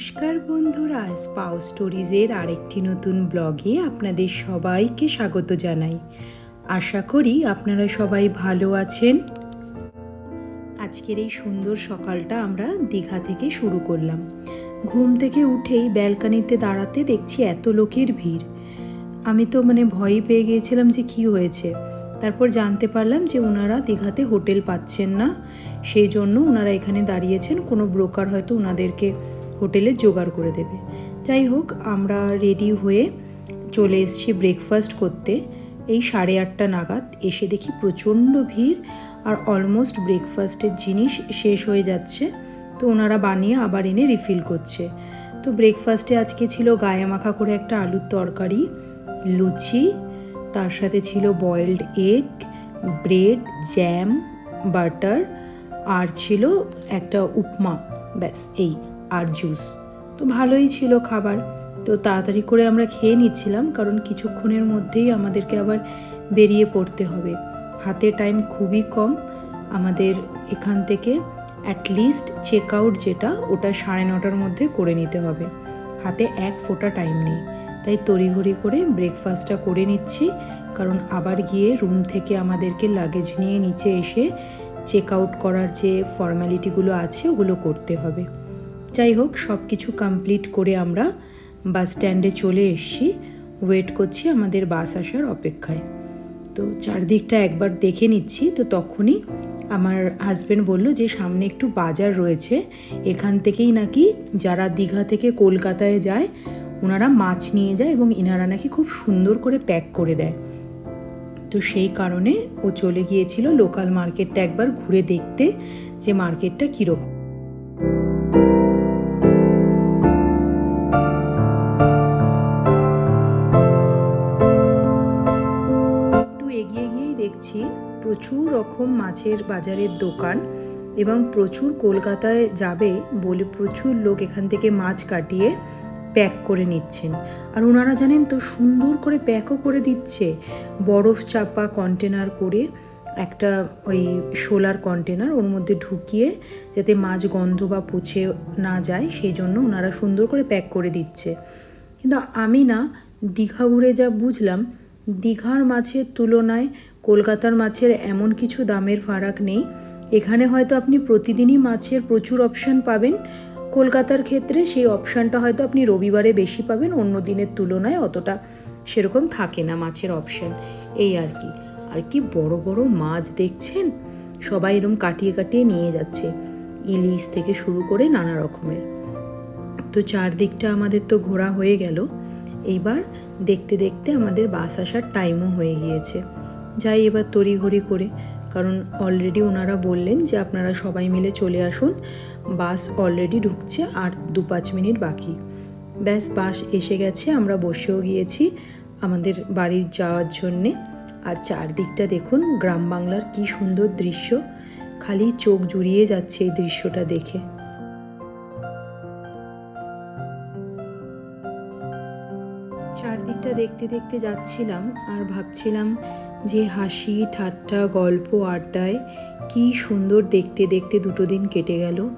নমস্কার বন্ধুরা স্পাউ স্টোরিজের আরেকটি নতুন ব্লগে আপনাদের সবাইকে স্বাগত জানাই। আশা করি আপনারা সবাই ভালো আছেন। আজকের এই সুন্দর সকালটা আমরা দীঘা থেকে শুরু করলাম। ঘুম থেকে উঠেই ব্যালকানিতে দাঁড়াতে দেখছি এত লোকের ভিড়। আমি তো মানে ভয়ই পেয়ে গিয়েছিলাম যে কি হয়েছে। তারপর জানতে পারলাম যে ওনারা দীঘাতে হোটেল পাচ্ছেন না। সেই জন্য ওনারা এখানে দাঁড়িয়েছেন। কোনো ব্রোকার হয়তো ওনাদেরকে হোটেলে জোগাড় করে দেবে। যাই হোক, আমরা রেডি হয়ে চলে এসেছি ব্রেকফাস্ট করতে। এই সাড়ে আটটা নাগাদ এসে দেখি প্রচণ্ড ভিড় আর অলমোস্ট ব্রেকফাস্টের জিনিস শেষ হয়ে যাচ্ছে। তো ওনারা বানিয়ে আবার এনে রিফিল করছে। তো ব্রেকফাস্টে আজকে ছিল গায়ে মাখা করে একটা আলুর তরকারি, লুচি, তার সাথে ছিল boiled egg bread jam butter আর ছিল একটা উপমা। ব্যাস, এই। আর জুস। তো ভালোই ছিল খাবার। তো তাড়াতাড়ি করে আমরা খেয়ে নিচ্ছিলাম, কারণ কিছুক্ষণের মধ্যেই আমাদেরকে আবার বেরিয়ে পড়তে হবে। হাতে টাইম খুবই কম। আমাদের এখান থেকে অ্যাটলিস্ট চেক আউট যেটা, ওটা সাড়ে নটার মধ্যে করে নিতে হবে। হাতে এক ফোঁটা টাইম নেই। তাই তড়িঘড়ি করে ব্রেকফাস্টটা করে নিচ্ছি, কারণ আবার গিয়ে রুম থেকে আমাদেরকে লাগেজ নিয়ে নিচে এসে চেক আউট করার যে ফর্ম্যালিটিগুলো আছে, ওগুলো করতে হবে। যাই হোক সব কিছু কমপ্লিট করে আমরা বাস স্ট্যান্ডে চলে এসেছি। ওয়েট করছি আমাদের বাস আসার অপেক্ষায়। তো চারদিকটা একবার দেখে নিচ্ছি। তো তখনই আমার হাজব্যান্ড বলল যে, সামনে একটু বাজার রয়েছে। এখান থেকেই নাকি যারা দীঘা থেকে কলকাতায় যায়, ওনারা মাছ নিয়ে যায় এবং ইনারা নাকি খুব সুন্দর করে প্যাক করে দেয়। তো সেই কারণে ও চলে গিয়েছিল লোকাল মার্কেটটা একবার ঘুরে দেখতে যে মার্কেটটা কীরকম। প্রচুর রকম মাছের বাজারের দোকান এবং প্রচুর কলকাতায় যাবে বলে প্রচুর লোক এখান থেকে মাছ কাটিয়ে প্যাক করে নিচ্ছেন। আর ওনারা জানেন তো, সুন্দর করে প্যাকও করে দিচ্ছে। বরফ চাপা কন্টেনার করে একটা ওই সোলার কন্টেনার ওর মধ্যে ঢুকিয়ে যাতে মাছ গন্ধ বা পচে না যায়, সেই জন্য ওনারা সুন্দর করে প্যাক করে দিচ্ছে। কিন্তু আমি না দীঘা ঘুরে যা বুঝলাম দীঘার মাছের তুলনায় কলকাতার মাছের এমন কিছু দামের ফারাক নেই। এখানে হয়তো আপনি প্রতিদিনই মাছের প্রচুর অপশান পাবেন। কলকাতার ক্ষেত্রে সেই অপশানটা হয়তো আপনি রবিবারে বেশি পাবেন, অন্য দিনের তুলনায় অতটা সেরকম থাকে না মাছের অপশান এই আর কি। আর কি বড় বড় মাছ দেখছেন? সবাই এরকম কাটিয়ে কাটিয়ে নিয়ে যাচ্ছে, ইলিশ থেকে শুরু করে নানা রকমের। তো চারদিকটা আমাদের তো ঘোরা হয়ে গেল। এইবার দেখতে দেখতে আমাদের বাস আসার টাইমও হয়ে গিয়েছে। যাই এবার তড়িঘড়ি করে, কারণ অলরেডি ওনারা বললেন যে আপনারা সবাই মিলে চলে আসুন। বাস অলরেডি ঢুকছে আর দু পাঁচ মিনিট বাকি। ব্যাস, বাস এসে গেছে, আমরা বসেও গিয়েছি আমাদের বাড়ির যাওয়ার জন্যে। আর চারদিকটা দেখুন, গ্রাম বাংলার কী সুন্দর দৃশ্য। খালি চোখ জুড়িয়ে যাচ্ছে এই দৃশ্যটা দেখে। চারদিকটা দেখতে দেখতে যাচ্ছিলাম আর ভাবছিলাম যে হাসি, ঠাট্টা, গল্প, আড্ডায় কি সুন্দর দেখতে দেখতে দুটো দিন কেটে গেল।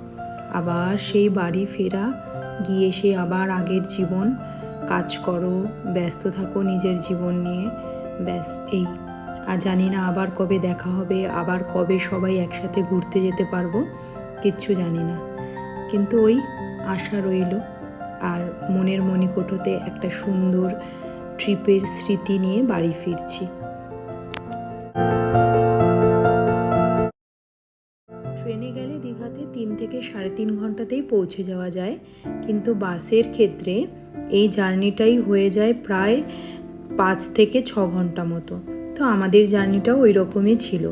আবার সেই বাড়ি ফেরা, গিয়ে সে আবার আগের জীবন। কাজ করো, ব্যস্ত থাকো নিজের জীবন নিয়ে। ব্যাস, এই। আর জানি না আবার কবে দেখা হবে, আবার কবে সবাই একসাথে ঘুরতে যেতে পারব, কিচ্ছু জানি না। কিন্তু ওই আশা রইল। আর মনের মণিকোঠোতে একটা সুন্দর ট্রিপের স্মৃতি নিয়ে বাড়ি ফিরছি। ট্রেনে গেলে দীঘাতে তিন থেকে সাড়ে তিন ঘন্টাতেই পৌঁছে যাওয়া যায়। কিন্তু বাসের ক্ষেত্রে এই জার্নিটাই হয়ে যায় প্রায় পাঁচ থেকে ছ ঘণ্টা মতো। তো আমাদের জার্নিটাও ওই রকমই ছিল।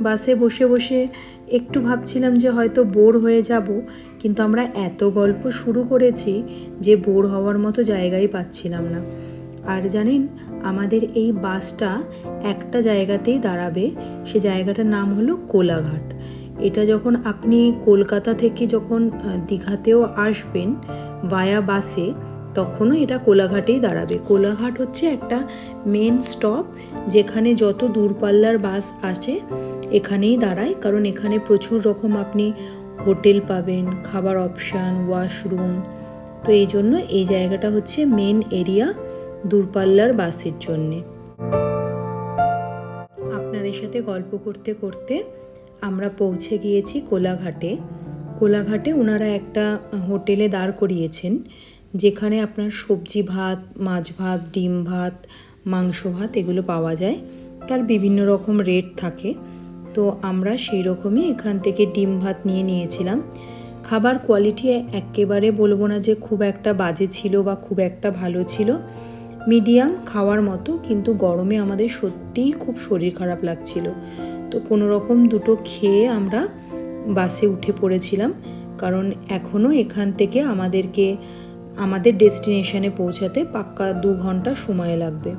বাসে বসে বসে একটু ভাবছিলাম যে হয়তো বোর হয়ে যাব, কিন্তু আমরা এত গল্প শুরু করেছি যে বোর হওয়ার মতো জায়গাই পাচ্ছিলাম না। আর জানেন, আমাদের এই বাসটা একটা জায়গাতেই দাঁড়াবে, সে জায়গাটার নাম হলো কোলাঘাট। এটা যখন আপনি কলকাতা থেকে যখন দীঘাতেও আসবেন ভায়া বাসে তখনও এটা কোলাঘাটেই দাঁড়াবে। কোলাঘাট হচ্ছে একটা মেন স্টপ যেখানে যত দূরপাল্লার বাস আছে, এখানেই দাঁড়ায়। কারণ এখানে প্রচুর রকম আপনি হোটেল পাবেন, খাবার অপশান ওয়াশরুম তো এই জন্য এই জায়গাটা হচ্ছে মেন এরিয়া দূরপাল্লার বাসের জন্যে। আপনাদের সাথে গল্প করতে করতে আমরা পৌঁছে গিয়েছি কোলাঘাটে। কোলাঘাটে ওনারা একটা হোটেলে দাঁড় করিয়েছেন, যেখানে আপনার সবজি ভাত, মাছ ভাত, ডিম ভাত, মাংস ভাত এগুলো পাওয়া যায়। তার বিভিন্ন রকম রেট থাকে। তো আমরা সেই রকমই এখান থেকে ডিম ভাত নিয়ে নিয়েছিলাম। খাবার কোয়ালিটি একেবারে বলব না যে খুব একটা বাজে ছিল বা খুব একটা ভালো ছিল। মিডিয়াম খাওয়ার মতো, কিন্তু গরমে আমাদের সত্যিই খুব শরীর খারাপ লাগছিল। তো কোনো রকম দুটো খেয়ে আমরা বাসে উঠে পড়েছিলাম, কারণ এখনও এখান থেকে আমাদেরকে, আমাদের ডেস্টিনেশনে পৌঁছাতে পাক্কা দু ঘণ্টা সময় লাগবে।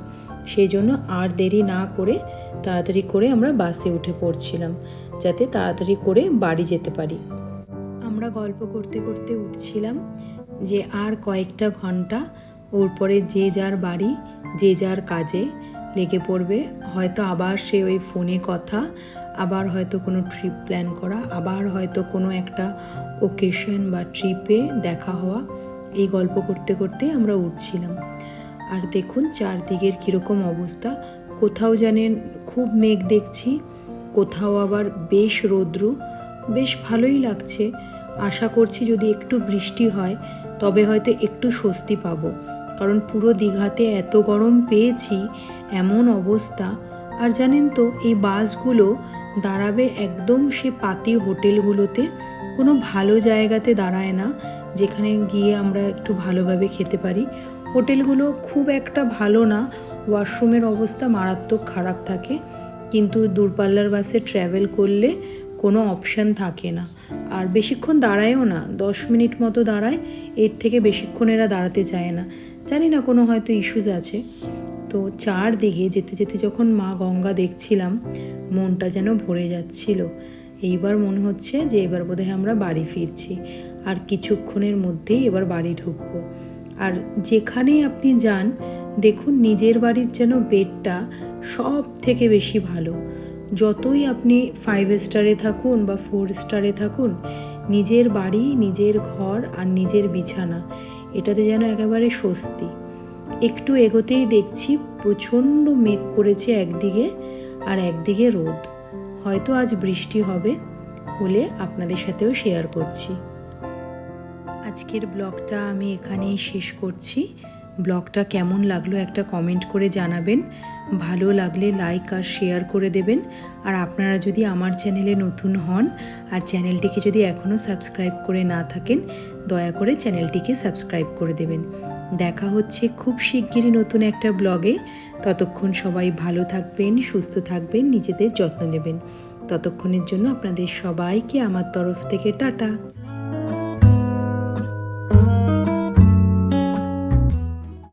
সেই জন্য আর দেরি না করে তাড়াতাড়ি করে আমরা বাসে উঠে পড়ছিলাম, যাতে তাড়াতাড়ি করে বাড়ি যেতে পারি। আমরা গল্প করতে করতে উঠছিলাম যে আর কয়েকটা ঘণ্টা পরে যে যার বাড়ি, যে যার কাজে লেগে পড়বে। হয়তো আবার সে ওই ফোনে কথা, আবার হয়তো কোনো ট্রিপ প্ল্যান করা, আবার হয়তো কোনো একটা ওকেশন বা ট্রিপে দেখা হওয়া। এই গল্প করতে করতে আমরা উঠছিলাম। আর দেখুন চারদিকের কীরকম অবস্থা। কোথাও জানেন খুব মেঘ দেখছি, কোথাও আবার বেশ রৌদ্র। বেশ ভালোই লাগছে। আশা করছি যদি একটু বৃষ্টি হয়, তবে হয়তো একটু স্বস্তি পাবো। কারণ পুরো দীঘাতে এত গরম পেয়েছি এমন অবস্থা। আর জানেন তো, এই বাসগুলো দাঁড়াবে একদম সে পাতি হোটেলগুলোতে, কোনো ভালো জায়গাতে দাঁড়ায় না, যেখানে গিয়ে আমরা একটু ভালোভাবে খেতে পারি। হোটেলগুলো খুব একটা ভালো না, ওয়াশরুমের অবস্থা মারাত্মক খারাপ থাকে, কিন্তু দূরপাল্লার বাসে ট্র্যাভেল করলে কোনো অপশান থাকে না। আর বেশিক্ষণ দাঁড়ায়ও না, দশ মিনিট মতো দাঁড়ায়, এর থেকে বেশিক্ষণ এরা দাঁড়াতে চায় না। জানি না কোনো হয়তো ইস্যুজ আছে। তো চারদিকে যেতে যেতে যখন মা গঙ্গা দেখছিলাম, মনটা যেন ভরে যাচ্ছিল। এইবার মনে হচ্ছে যে এবার বোধহয় আমরা বাড়ি ফিরছি। আর কিছুক্ষণের মধ্যেই এবার বাড়ি ঢুকবো। আর যেখানেই আপনি যান, দেখুন নিজের বাড়ির যেন বেডটা সব থেকে বেশি ভালো। যতই আপনি ফাইভ স্টারে থাকুন বা ফোর স্টারে থাকুন, নিজের বাড়ি, নিজের ঘর আর নিজের বিছানা, এটাতে যেন একেবারে স্বস্তি। একটু এগোতেই দেখছি প্রচণ্ড মেঘ করেছে একদিকে আর একদিকে রোদ। হয়তো আজ বৃষ্টি হবে হলে আপনাদের সাথেও শেয়ার করছি। আজকের ব্লগটা আমি এখানেই শেষ করছি। ব্লগটা কেমন লাগল একটা কমেন্ট করে জানাবেন। ভালো লাগলে লাইক আর শেয়ার করে দেবেন। আর আপনারা যদি আমার চ্যানেলে নতুন হন আর চ্যানেলটিকে যদি এখনও সাবস্ক্রাইব করে না থাকেন, দয়া করে চ্যানেলটিকে সাবস্ক্রাইব করে দেবেন। দেখা হচ্ছে খুব শিগগিরই নতুন একটা ব্লগে ততক্ষণ সবাই ভালো থাকবেন, সুস্থ থাকবেন, নিজেদের যত্ন নেবেন। ততক্ষণের জন্য আপনাদের সবাইকে আমার তরফ থেকে টাটা।